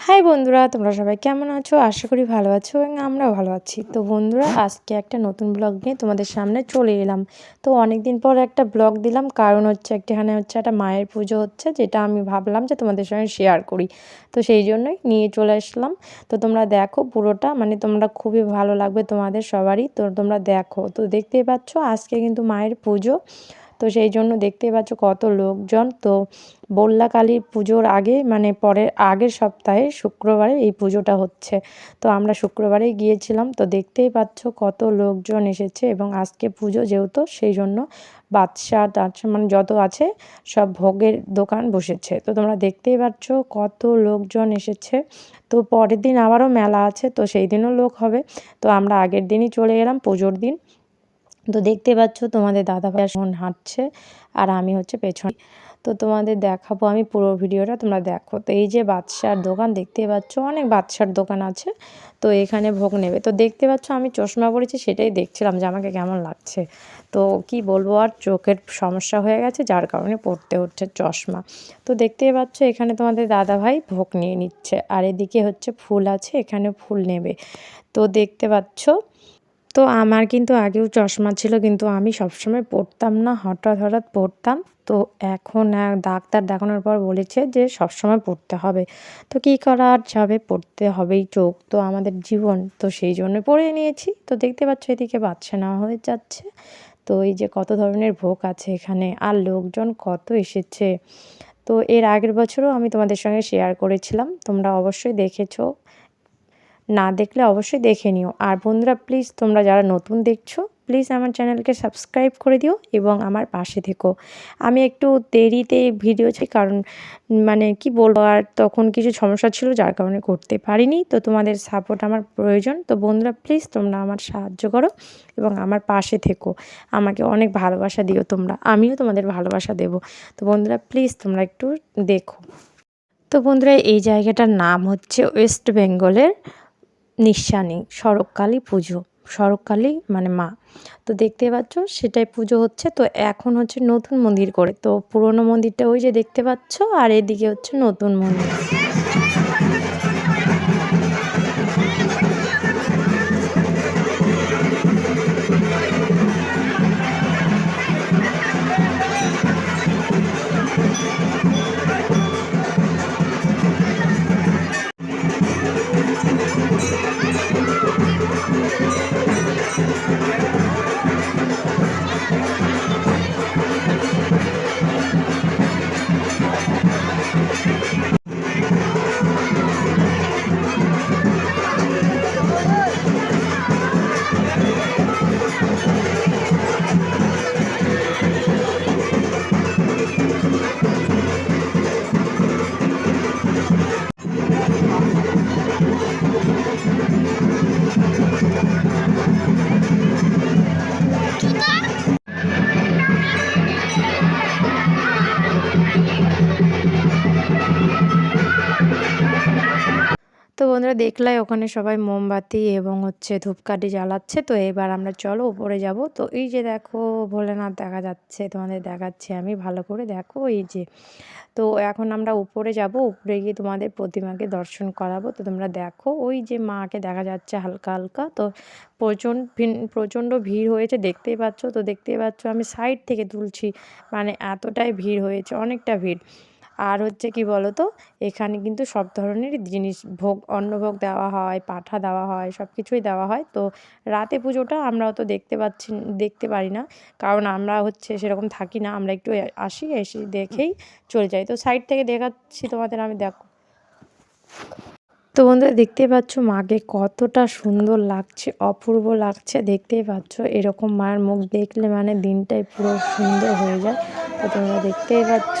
High বন্ধুরা, তোমরা সবাই কেমন আছো? আশা করি ভালো আছো এবং আমরাও ভালো আছি। তো বন্ধুরা, আজকে একটা নতুন ব্লগ নিয়ে তোমাদের সামনে চলে এলাম। তো অনেক দিন পর একটা ব্লগ দিলাম, কারণ হচ্ছে একটাখানে হচ্ছে একটা মায়ের পুজো হচ্ছে, যেটা আমি ভাবলাম যে তোমাদের সঙ্গে শেয়ার করি। তো সেই জন্যই নিয়ে চলে আসলাম। তো তোমরা দেখো পুরোটা মানে তোমরা খুবই ভালো লাগবে তোমাদের সবারই। তো তোমরা দেখো। তো দেখতেই পাচ্ছ, আজকে কিন্তু মায়ের পুজো। তো সেই জন্য দেখতেই পাচ্ছ কত লোকজন। তো বল্লা কালীর পুজোর আগে মানে পরের, আগের সপ্তাহে শুক্রবারে এই পুজোটা হচ্ছে। তো আমরা শুক্রবারে গিয়েছিলাম, তো দেখতেই পাচ্ছ কত লোকজন এসেছে এবং আজকে পুজো যেহেতু, সেই জন্য বাদশা টাদশা মানে যত আছে, সব ভোগের দোকান বসেছে। তো তোমরা দেখতেই পাচ্ছ কত লোকজন এসেছে। তো পরের দিন আবারও মেলা আছে, তো সেই দিনও লোক হবে। তো আমরা আগের দিনই চলে গেলাম পুজোর দিন। তো দেখতে পাচ্ছ তোমাদের দাদা ভাই এখন হাঁটছে আর আমি হচ্ছে পেছনে। তো তোমাদের দেখাবো আমি পুরো ভিডিওটা, তোমরা দেখো। তো এই যে বাদশার দোকান দেখতে পাচ্ছ, অনেক বাদশার দোকান আছে। তো এখানে ভোগ নেবে। তো দেখতে পাচ্ছ আমি চশমা পরেছি, সেটাই দেখছিলাম যে আমাকে কেমন লাগছে। তো কি বলব আর, চোখের সমস্যা হয়ে গেছে, যার কারণে পড়তে হচ্ছে চশমা। তো দেখতেই পাচ্ছ এখানে তোমাদের দাদা ভাই ভোগ নিয়ে নিচ্ছে। আর এদিকে হচ্ছে ফুল আছে এখানে ফুল নেবে। তো দেখতে পাচ্ছ তো আমার কিন্তু আগেও চশমা ছিল, কিন্তু আমি সবসময় পড়তাম না, হঠাৎ হঠাৎ পড়তাম তো এখন ডাক্তার দেখানোর পর বলেছে যে সবসময় পড়তে হবে। তো কী করা আর যাবে পড়তে হবেই চোখ তো আমাদের জীবন। তো সেই জন্য পড়ে নিয়েছি। তো দেখতে পাচ্ছ এদিকে বাচ্চা নেওয়া হয়ে যাচ্ছে। তো এই যে কত ধরনের ভোগ আছে এখানে আর লোকজন কত এসেছে। তো এর আগের বছরও আমি তোমাদের সঙ্গে শেয়ার করেছিলাম। তোমরা অবশ্যই দেখেছ। না দেখলে অবশ্যই দেখে নিও। আর বন্ধুরা প্লিজ তোমরা যারা নতুন দেখছ প্লিজ আমার চ্যানেলকে সাবস্ক্রাইব করে দিও এবং আমার পাশে থেকো। আমি একটু দেরিতে ভিডিও চাই কারণ মানে কি বলব, আর তখন কিছু সমস্যা ছিল, যার কারণে করতে পারিনি। তো তোমাদের সাপোর্ট আমার প্রয়োজন। তো বন্ধুরা প্লিজ তোমরা আমার সাহায্য করো এবং আমার পাশে থেকো। আমাকে অনেক ভালোবাসা দিও তোমরা। আমিও তোমাদের ভালোবাসা দেব। তো বন্ধুরা প্লিজ তোমরা একটু দেখো। তো বন্ধুরা, এই জায়গাটার নাম হচ্ছে ওয়েস্ট বেঙ্গলের নিঃসানি শরৎকালী পুজো। শরৎকালী মানে মা। তো দেখতে পাচ্ছ, সেটাই পুজো হচ্ছে। তো এখন হচ্ছে নতুন মন্দির করে। তো পুরনো মন্দিরটা ওই যে দেখতে পাচ্ছ, আর এদিকে হচ্ছে নতুন মন্দির। তো বন্ধুরা দেখলাই ওখানে সবাই মোমবাতি এবং হচ্ছে ধূপকাঠি জ্বালাচ্ছে। তো এবার আমরা চলো উপরে যাব। তো এই যে দেখো, ভোলেনাথ দেখা যাচ্ছে, তোমাদের দেখাচ্ছি আমি, ভালো করে দেখো এই যে। তো এখন আমরা উপরে যাব, উপরে গিয়ে তোমাদের প্রতিমাকে দর্শন করাবো। তো তোমরা দেখো, ওই যে মাকে দেখা যাচ্ছে হালকা হালকা। তো প্রচণ্ড প্রচণ্ড ভিড় হয়েছে, দেখতেই পাচ্ছ? তো দেখতেই পাচ্ছ আমি সাইড থেকে তুলছি মানে এতটাই ভিড় হয়েছে, অনেকটা ভিড়। আর হচ্ছে কি বলো তো এখানে কিন্তু সব ধরনের জিনিস, ভোগ, অন্নভোগ দেওয়া হয়, পাঠা দেওয়া হয় সব কিছুই দেওয়া হয়। তো রাতে পুজোটা আমরা অত দেখতে পাচ্ছি, দেখতে পারি না। কারণ আমরা হচ্ছে সেরকম থাকি না, আমরা একটু আসি, এসে দেখেই চলে যাই। তো সাইড থেকে দেখাচ্ছি তোমাদের, আমি দেখো। তো বন্ধুরা দেখতেই পাচ্ছ মাকে কতটা সুন্দর লাগছে, অপূর্ব লাগছে। দেখতেই পাচ্ছ এরকম মায়ের মুখ দেখলে মানে দিনটাই পুরো সুন্দর হয়ে যায়। তো তোমরা দেখতেই পাচ্ছ।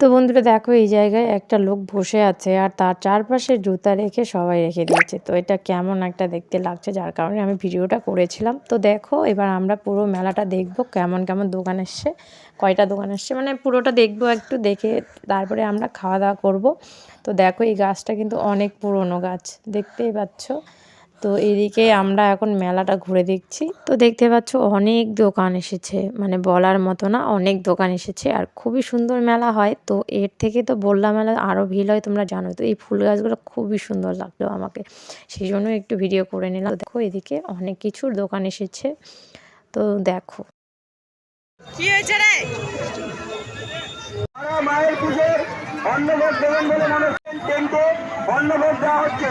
তো বন্ধুরা দেখো, এই জায়গায় একটা লোক বসে আছে আর তার চারপাশে জুতা রেখে সবাই রেখে দিয়েছে। তো এটা কেমন একটা দেখতে লাগছে, যার কারণে আমি ভিডিওটা করেছিলাম। তো দেখো, এবার আমরা পুরো মেলাটা দেখব, কেমন কেমন দোকান এসছে, কয়টা দোকান এসছে মানে পুরোটা দেখব একটু, দেখে তারপরে আমরা খাওয়া দাওয়া করব। তো দেখো, এই গাছটা কিন্তু অনেক পুরনো গাছ, দেখতেই পাচ্ছ। তো এদিকে আমরা এখন মেলাটা ঘুরে দেখছি। তো দেখতে পাচ্ছ অনেক দোকান এসেছে মানে বলার মতো না অনেক দোকান এসেছে আর খুবই সুন্দর মেলা হয়। তো এর থেকে তো বললাম মেলা আরও ভিড় হয় তোমরা জানো। তো এই ফুল গাছগুলো খুবই সুন্দর লাগল আমাকে সেই জন্য একটু ভিডিও করে নিলাম। দেখো এদিকে অনেক কিছুর দোকান এসেছে। তো দেখো। কি হয়েছে রে? মায়ের পুজোর অন্নভোগ দেবেন বলে মনে হচ্ছেন টেন্টে অন্নভোগ দেওয়া হচ্ছে।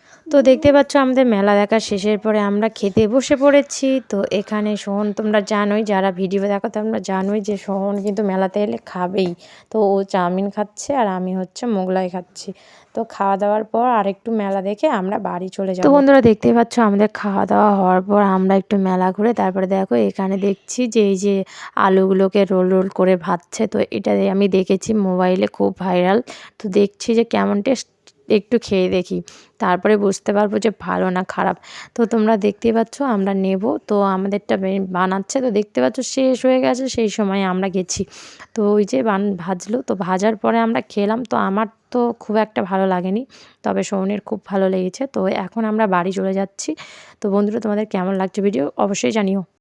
তো দেখতে পাচ্ছ আমাদের মেলা দেখা শেষের পরে আমরা খেতে বসে পড়েছি। তো এখানে সোহন তোমরা জানোই, যারা ভিডিও দেখো তোমরা জানোই যে সোহন কিন্তু মেলাতে এলে খাবেই। তো ও চাউমিন খাচ্ছে আর আমি হচ্ছে মোগলাই খাচ্ছি। তো খাওয়া দাওয়ার পর আরেকটু মেলা দেখে আমরা বাড়ি চলে যাব। তো বন্ধুরা দেখতে পাচ্ছ আমাদের খাওয়া দাওয়া হওয়ার পর আমরা একটু মেলা ঘুরে তারপরে দেখো এখানে দেখছি যে এই যে আলুগুলোকে রোল রোল করে ভাজছে। তো এটা আমি দেখেছি মোবাইলে খুব ভাইরাল। তো দেখছি যে কেমন টেস্ট একটু খেয়ে দেখি। তারপরে বুঝতে পারব যে ভালো না খারাপ। তো তোমরা দেখতেই পাচ্ছ আমরা নেব। তো আমাদেরটা বানাচ্ছে। তো দেখতে পাচ্ছ শেষ হয়ে গেছে, সেই সময় আমরা গেছি। তো ওই যে বান, ভাজলো। তো ভাজার পরে আমরা খেলাম। তো আমার তো খুব একটা ভালো লাগেনি। তবে সৌনের খুব ভালো লেগেছে। তো এখন আমরা বাড়ি চলে যাচ্ছি। তো বন্ধুরা, তোমাদের কেমন লাগছে ভিডিও? অবশ্যই জানিও।